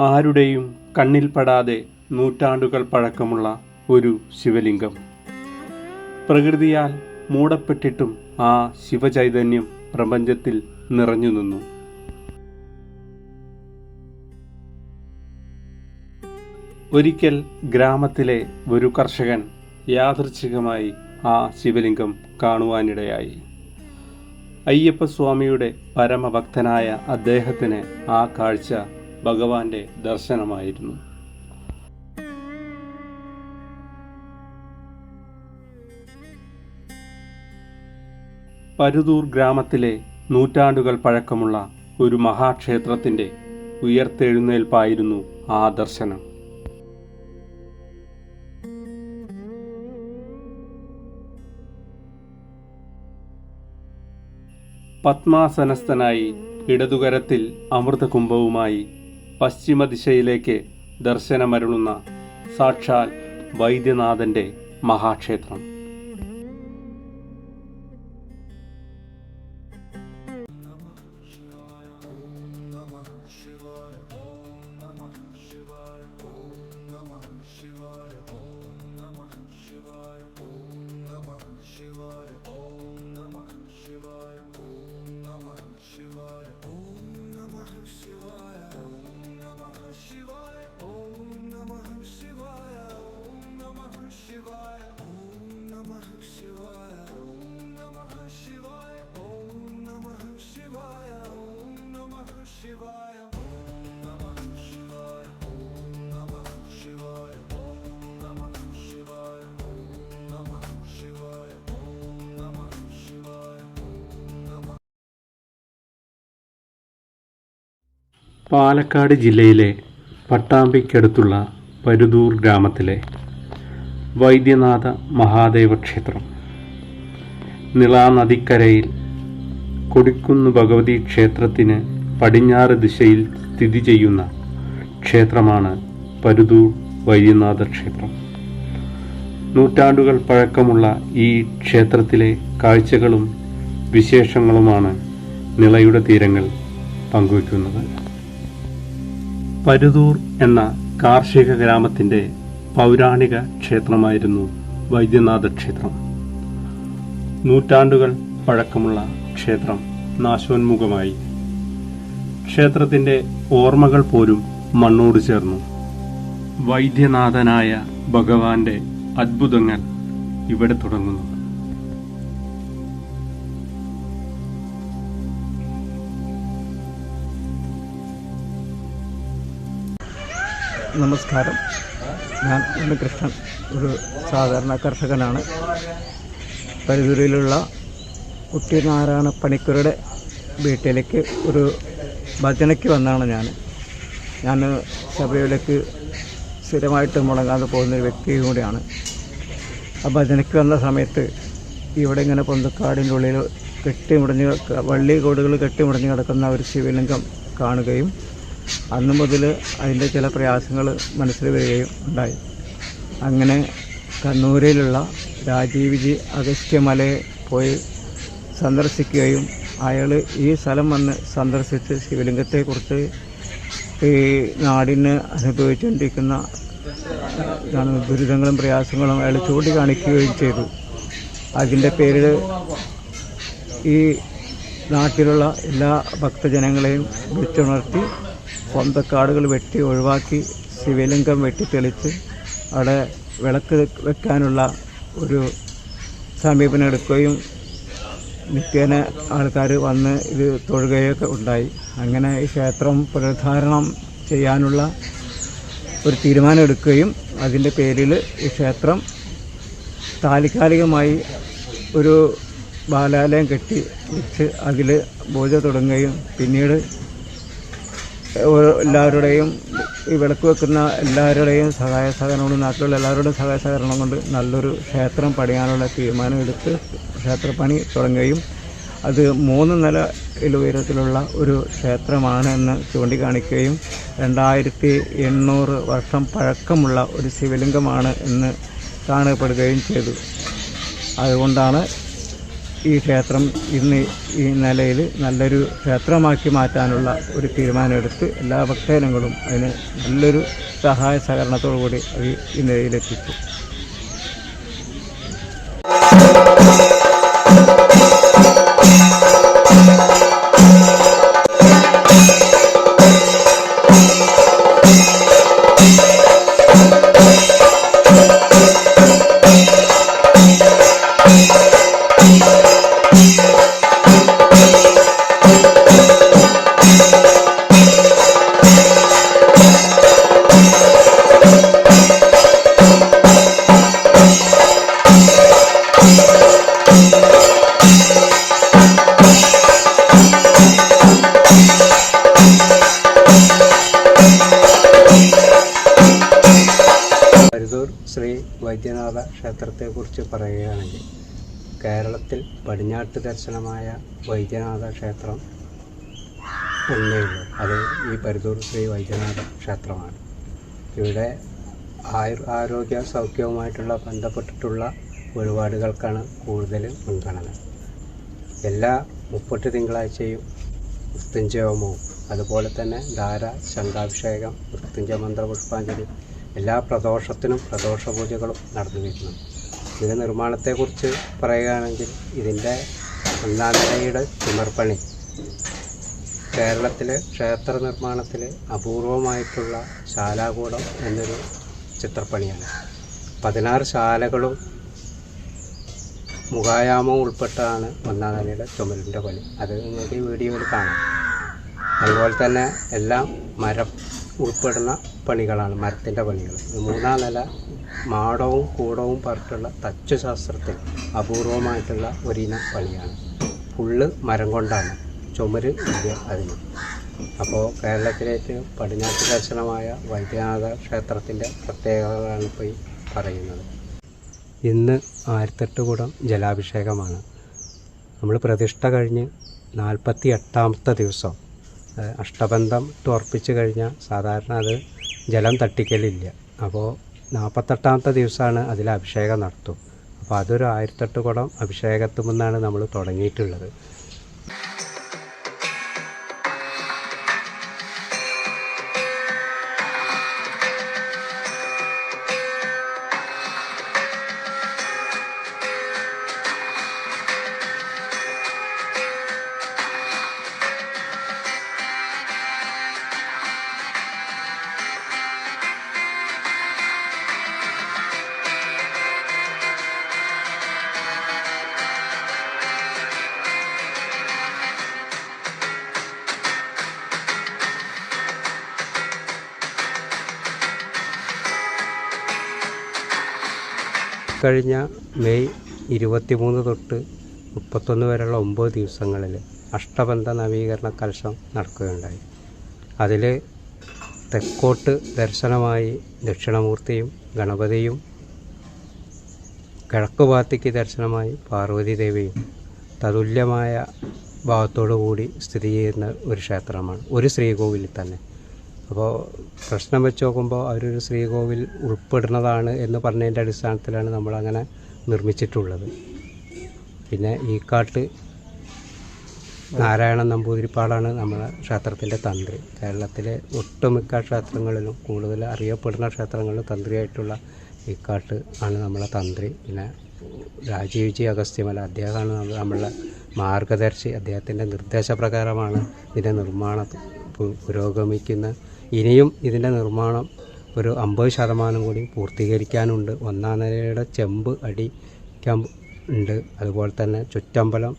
ആരുടെയും കണ്ണിൽപ്പെടാതെ നൂറ്റാണ്ടുകൾ പഴക്കമുള്ള ഒരു ശിവലിംഗം. പ്രകൃതിയാൽ മൂടപ്പെട്ടിട്ടും ആ ശിവചൈതന്യം പ്രപഞ്ചത്തിൽ നിറഞ്ഞു നിന്നു. ഒരിക്കൽ ഗ്രാമത്തിലെ ഒരു കർഷകൻ യാദൃച്ഛികമായി ആ ശിവലിംഗം കാണുവാനിടയായി. അയ്യപ്പസ്വാമിയുടെ പരമഭക്തനായ അദ്ദേഹത്തിന് ആ കാഴ്ച ഭഗവാന്റെ ദർശനമായിരുന്നു. പരുതൂർ ഗ്രാമത്തിലെ നൂറ്റാണ്ടുകൾ പഴക്കമുള്ള ഒരു മഹാക്ഷേത്രത്തിന്റെ ഉയർത്തെഴുന്നേൽപ്പായിരുന്നു ആ ദർശനം. പത്മാസനസ്ഥനായി ഇടതുകരത്തിൽ അമൃതകുംഭവുമായി പശ്ചിമ ദിശയിലേക്ക് ദർശനമരുളുന്ന സാക്ഷാൽ വൈദ്യനാഥന്റെ മഹാക്ഷേത്രം. പാലക്കാട് ജില്ലയിലെ പട്ടാമ്പിക്കടുത്തുള്ള പരുതൂർ ഗ്രാമത്തിലെ വൈദ്യനാഥ മഹാദേവ ക്ഷേത്രം. നിളാനദിക്കരയിൽ കൊടിക്കുന്ന് ഭഗവതി ക്ഷേത്രത്തിന് പടിഞ്ഞാറ് ദിശയിൽ സ്ഥിതി ചെയ്യുന്ന ക്ഷേത്രമാണ് പരുതൂർ വൈദ്യനാഥ ക്ഷേത്രം. നൂറ്റാണ്ടുകൾ പഴക്കമുള്ള ഈ ക്ഷേത്രത്തിലെ കാഴ്ചകളും വിശേഷങ്ങളുമാണ് നിളയുടെ തീരങ്ങൾ പങ്കുവയ്ക്കുന്നത്. പരുതൂർ എന്ന കാർഷിക ഗ്രാമത്തിന്റെ പൗരാണിക ക്ഷേത്രമായിരുന്നു വൈദ്യനാഥ ക്ഷേത്രം നൂറ്റാണ്ടുകൾ പഴക്കമുള്ള ക്ഷേത്രം നാശോന്മുഖമായി. ക്ഷേത്രത്തിന്റെ ഓർമ്മകൾ പോലും മണ്ണോട് ചേർന്നു. വൈദ്യനാഥനായ ഭഗവാന്റെ അത്ഭുതങ്ങൾ ഇവിടെ തുടങ്ങുന്നു. നമസ്കാരം. ഞാൻ ഉണ്ണികൃഷ്ണൻ ഒരു സാധാരണ കർഷകനാണ്. പരിതൂരിലുള്ള കുട്ടിനാരായണ പണിക്കരുടെ വീട്ടിലേക്ക് ഒരു ഭജനയ്ക്ക് വന്നാണ് ഞാൻ. ഞാൻ ശബരിമലയ്ക്ക് സ്ഥിരമായിട്ട് മുടങ്ങാതെ പോകുന്നൊരു വ്യക്തിയും കൂടിയാണ്. ആ ഭജനയ്ക്ക് വന്ന സമയത്ത് ഇവിടെ ഇങ്ങനെ പൊന്തക്കാടിന്റെ ഉള്ളിൽ കെട്ടിമുടഞ്ഞ് വള്ളി കോടുകൾ കെട്ടിമുടഞ്ഞ് കിടക്കുന്ന ഒരു ശിവലിംഗം കാണുകയും അന്ന് മുതൽ അതിന്റെ ചില പ്രയാസങ്ങൾ മനസ്സിൽ വരികയും ഉണ്ടായി. അങ്ങനെ കണ്ണൂരിലുള്ള രാജീവ്ജി അഗസ്ത്യമലയെ പോയി സന്ദർശിക്കുകയും അയാൾ ഈ സ്ഥലം വന്ന് സന്ദർശിച്ച് ശിവലിംഗത്തെക്കുറിച്ച് ഈ നാടിന് അനുഭവിച്ചുകൊണ്ടിരിക്കുന്ന ദുരിതങ്ങളും പ്രയാസങ്ങളും അയാൾ ചൂണ്ടിക്കാണിക്കുകയും ചെയ്തു. അതിന്റെ പേരിൽ ഈ നാട്ടിലുള്ള എല്ലാ ഭക്തജനങ്ങളെയും വിളിച്ചുണർത്തി സ്വന്തക്കാടുകൾ വെട്ടി ഒഴിവാക്കി ശിവലിംഗം വെട്ടിത്തെളിച്ച് അവിടെ വിളക്ക് വെക്കാനുള്ള ഒരു സമീപനം എടുക്കുകയും നിത്യേന ആൾക്കാർ വന്ന് ഇത് തൊഴുകയൊക്കെ ഉണ്ടായി. അങ്ങനെ ഈ ക്ഷേത്രം പുനരുദ്ധാരണം ചെയ്യാനുള്ള ഒരു തീരുമാനം എടുക്കുകയും അതിന്റെ പേരിൽ ഈ ക്ഷേത്രം താൽക്കാലികമായി ഒരു ബാലാലയം കെട്ടി വെച്ച് അതിൽ പൂജ തുടങ്ങുകയും പിന്നീട് എല്ലാവരുടെയും ഈ വിളക്ക് വെക്കുന്ന എല്ലാവരുടെയും സഹായ സഹകരണം കൊണ്ട് നാട്ടിലുള്ള എല്ലാവരുടെയും സഹായ സഹകരണം കൊണ്ട് നല്ലൊരു ക്ഷേത്രം പണിയാനുള്ള തീരുമാനം എടുത്ത് ക്ഷേത്രപ്പണി തുടങ്ങുകയും അത് മൂന്ന് നില ഉയരത്തിലുള്ള ഒരു ക്ഷേത്രമാണ് എന്ന് ചൂണ്ടിക്കാണിക്കുകയും രണ്ടായിരത്തി എണ്ണൂറ് വർഷം പഴക്കമുള്ള ഒരു ശിവലിംഗമാണ് എന്ന് കാണപ്പെടുകയും ചെയ്തു. അതുകൊണ്ടാണ് ഈ ക്ഷേത്രം ഇന്ന് ഈ നിലയിൽ നല്ലൊരു ക്ഷേത്രമാക്കി മാറ്റാനുള്ള ഒരു തീരുമാനമെടുത്ത് എല്ലാ ഭക്തജനങ്ങളും അതിന് നല്ലൊരു സഹായ സഹകരണത്തോടു കൂടി ഈ നിലയിലെത്തിച്ചു. കേരളത്തിൽ പടിഞ്ഞാട്ട് ദർശനമായ വൈദ്യനാഥ ക്ഷേത്രം ഒന്നേ ഉള്ളൂ. അത് ഈ പരിതൂർ ശ്രീ വൈദ്യനാഥ ക്ഷേത്രമാണ്. ഇവിടെ ആയുർ ആരോഗ്യ സൗഖ്യവുമായിട്ടുള്ള ബന്ധപ്പെട്ടിട്ടുള്ള വഴിപാടുകൾക്കാണ് കൂടുതൽ മുൻഗണന. എല്ലാ മുപ്പത്തി തിങ്കളാഴ്ചയും മൃത്യുഞ്ജയഹോമവും അതുപോലെ തന്നെ ധാര ശംഖാഭിഷേകം മൃത്യുഞ്ജയ മന്ത്ര പുഷ്പാഞ്ജലി എല്ലാ പ്രദോഷത്തിനും പ്രദോഷ പൂജകളും നടന്നു വരുന്നു ഇതിന്റെ നിർമ്മാണത്തെക്കുറിച്ച് പറയുകയാണെങ്കിൽ ഇതിന്റെ ഒന്നാം നിലയുടെ ചുമർപ്പണി. കേരളത്തിലെ ക്ഷേത്ര നിർമ്മാണത്തിൽ അപൂർവമായിട്ടുള്ള ശാലാകൂടം എന്നൊരു ചിത്രപ്പണിയാണ്. പതിനാറ് ശാലകളും മുഖായാമവും ഉൾപ്പെട്ടാണ് ഒന്നാം നിലയുടെ ചുമരിന്റെ പണി. അത് നിങ്ങൾക്ക് വീഡിയോയിൽ കാണാം. അതുപോലെ തന്നെ എല്ലാം മരം ഉൾപ്പെടുന്ന പണികളാണ് മരത്തിന്റെ പണികൾ. മൂന്നാം നില മാടവും കൂടവും പറഞ്ഞിട്ടുള്ള തച്ചുശാസ്ത്രത്തിൽ അപൂർവമായിട്ടുള്ള ഒരിനം പണിയാണ്. ഫുള്ള് മരം കൊണ്ടാണ് ചുമര് ഇല്ല അതിന് അപ്പോൾ കേരളത്തിലേക്ക് പടിഞ്ഞാട്ട് ദർശനമായ വൈദ്യനാഥ ക്ഷേത്രത്തിന്റെ പ്രത്യേകതകളാണ് ഇപ്പോൾ പറയുന്നത്. ഇന്ന് ആയിരത്തെട്ട് കുടം ജലാഭിഷേകമാണ്. നമ്മൾ പ്രതിഷ്ഠ കഴിഞ്ഞ് നാൽപ്പത്തി എട്ടാമത്തെ ദിവസം അഷ്ടബന്ധം ഇട്ട് കഴിഞ്ഞാൽ സാധാരണ അത് ജലം തട്ടിക്കലില്ല. അപ്പോൾ നാൽപ്പത്തെട്ടാമത്തെ ദിവസമാണ് അതിൽ അഭിഷേകം നടത്തും. അപ്പോൾ അതൊരു ആയിരത്തെട്ട് കുടം അഭിഷേകത്തുമെന്നാണ് നമ്മൾ തുടങ്ങിയിട്ടുള്ളത്. കഴിഞ്ഞ മെയ് ഇരുപത്തിമൂന്ന് തൊട്ട് മുപ്പത്തൊന്ന് വരെയുള്ള ഒമ്പത് ദിവസങ്ങളിൽ അഷ്ടബന്ധ നവീകരണ കലശം നടക്കുകയുണ്ടായി. അതിൽ തെക്കോട്ട് ദർശനമായി ദക്ഷിണമൂർത്തിയും ഗണപതിയും കിഴക്ക് ഭാഗത്തേക്ക് ദർശനമായി പാർവതി ദേവിയും തതുല്യമായ ഭാവത്തോടു കൂടി സ്ഥിതി ചെയ്യുന്ന ഒരു ക്ഷേത്രമാണ്. ഒരു ശ്രീകോവിലിൽ തന്നെ. അപ്പോൾ പ്രശ്നം വെച്ച് നോക്കുമ്പോൾ അവരൊരു ശ്രീകോവിൽ ഉൾപ്പെടുന്നതാണ് എന്ന് പറഞ്ഞതിന്റെ അടിസ്ഥാനത്തിലാണ് നമ്മളങ്ങനെ നിർമ്മിച്ചിട്ടുള്ളത്. പിന്നെ ഈ കാട്ട് നാരായണ നമ്പൂതിരിപ്പാടാണ് നമ്മുടെ ക്ഷേത്രത്തിന്റെ തന്ത്രി. കേരളത്തിലെ ഒട്ടുമിക്ക ക്ഷേത്രങ്ങളിലും കൂടുതൽ അറിയപ്പെടുന്ന ക്ഷേത്രങ്ങളിലും തന്ത്രിയായിട്ടുള്ള ഈ കാട്ട് ആണ് നമ്മളെ തന്ത്രി. പിന്നെ രാജീവ് ജി അഗസ്ത്യമല അദ്ദേഹമാണ് നമ്മ- നമ്മളെ മാർഗദർശി. അദ്ദേഹത്തിന്റെ നിർദ്ദേശപ്രകാരമാണ് ഇതിന്റെ നിർമ്മാണം പുരോഗമിക്കുന്ന ഇനിയും ഇതിന്റെ നിർമ്മാണം ഒരു അമ്പത് ശതമാനം കൂടി പൂർത്തീകരിക്കാനുണ്ട്. ഒന്നാം നിലയുടെ ചെമ്പ് അടിക്കാൻ ഉണ്ട്. അതുപോലെ തന്നെ ചുറ്റമ്പലം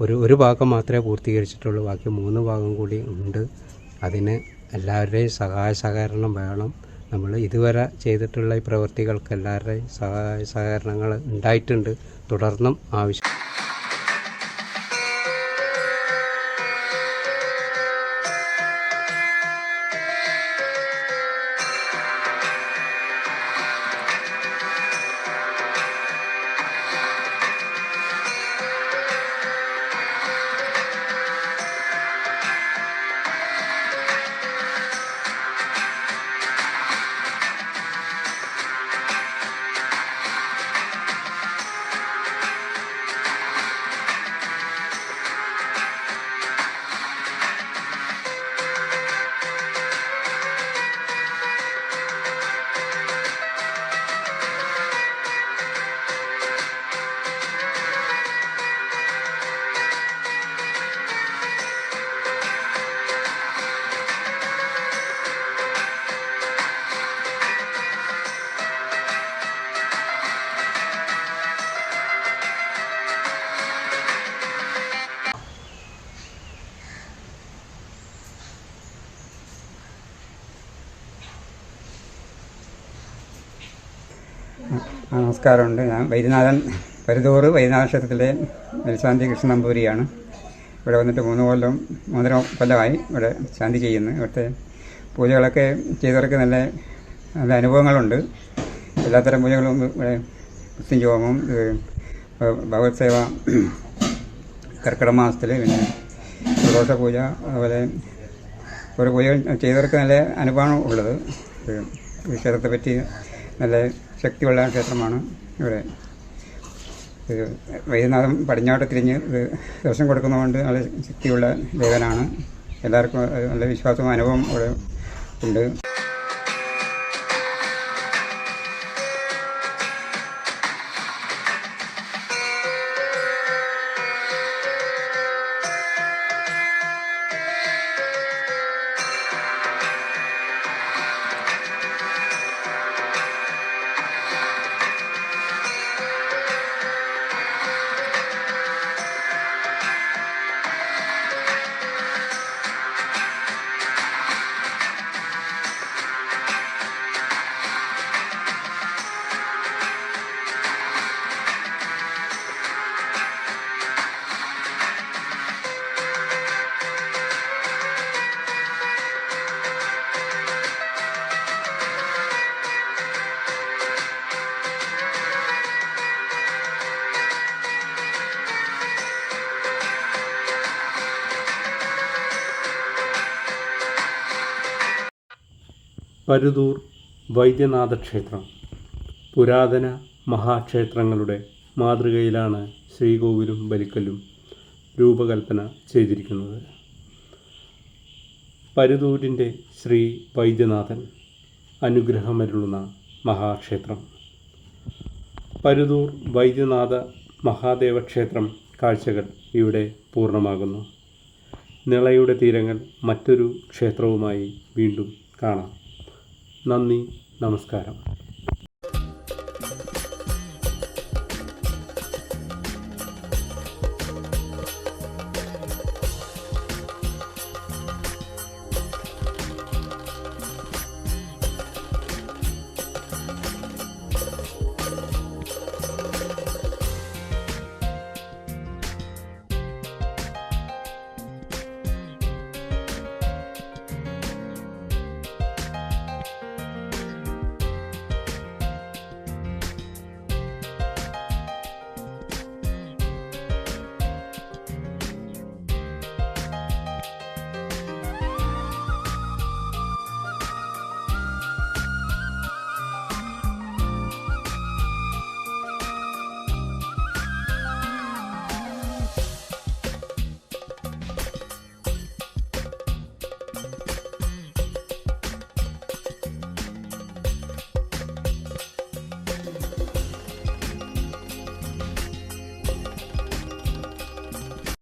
ഒരു ഒരു ഭാഗം മാത്രമേ പൂർത്തീകരിച്ചിട്ടുള്ളൂ. ബാക്കി മൂന്ന് ഭാഗം കൂടി ഉണ്ട്. അതിന് എല്ലാവരുടെയും സഹായ സഹകരണം വേണം. നമ്മൾ ഇതുവരെ ചെയ്തിട്ടുള്ള ഈ പ്രവൃത്തികൾക്ക് എല്ലാവരുടെയും സഹായ സഹകരണങ്ങൾ ഉണ്ടായിട്ടുണ്ട്. തുടർന്നും ആവശ്യം നമസ്കാരമുണ്ട്. ഞാൻ വൈദ്യനാഥൻ പരുതൂറ് വൈദ്യനാഥ ക്ഷേത്രത്തിലെ മേൽശാന്തി കൃഷ്ണ നമ്പൂരിയാണ് ഇവിടെ വന്നിട്ട് മൂന്ന് കൊല്ലം മൂന്നര കൊല്ലമായി ഇവിടെ ശാന്തി ചെയ്യുന്നു. ഇവിടുത്തെ പൂജകളൊക്കെ ചെയ്തവർക്ക് നല്ല നല്ല അനുഭവങ്ങളുണ്ട്. എല്ലാത്തരം പൂജകളും ഇവിടെ ക്രിസ്ത്യൻ ഹോമം ഭഗവത് സേവ കർക്കിടക മാസത്തിൽ പിന്നെ പ്രദോഷ പൂജ അതുപോലെ ഓരോ പൂജകൾ ചെയ്തവർക്ക് നല്ല അനുഭവമാണ് ഉള്ളത്. ക്ഷേത്രത്തെ പറ്റി നല്ല ശക്തിയുള്ള ക്ഷേത്രമാണ് ഇവിടെ. ഇത് വൈകുന്നേരം പടിഞ്ഞാട്ട് തിരിഞ്ഞ് ദർശനം കൊടുക്കുന്നതുകൊണ്ട് നല്ല ശക്തിയുള്ള ദേവനാണ്. എല്ലാവർക്കും നല്ല വിശ്വാസവും അനുഭവം ഇവിടെ ഉണ്ട്. പരുതൂർ വൈദ്യനാഥ ക്ഷേത്രം പുരാതന മഹാക്ഷേത്രങ്ങളുടെ മാതൃകയിലാണ് ശ്രീകോവിലും ബലിക്കലും രൂപകൽപ്പന ചെയ്തിരിക്കുന്നത്. പരുതൂരിന്റെ ശ്രീ വൈദ്യനാഥൻ അനുഗ്രഹമരുളുന്ന മഹാക്ഷേത്രം. പരുതൂർ വൈദ്യനാഥ മഹാദേവ ക്ഷേത്രം കാഴ്ചകൾ ഇവിടെ പൂർണമാകുന്നു. നിളയുടെ തീരങ്ങൾ മറ്റൊരു ക്ഷേത്രവുമായി വീണ്ടും കാണാം. നന്ദി നമസ്കാരം.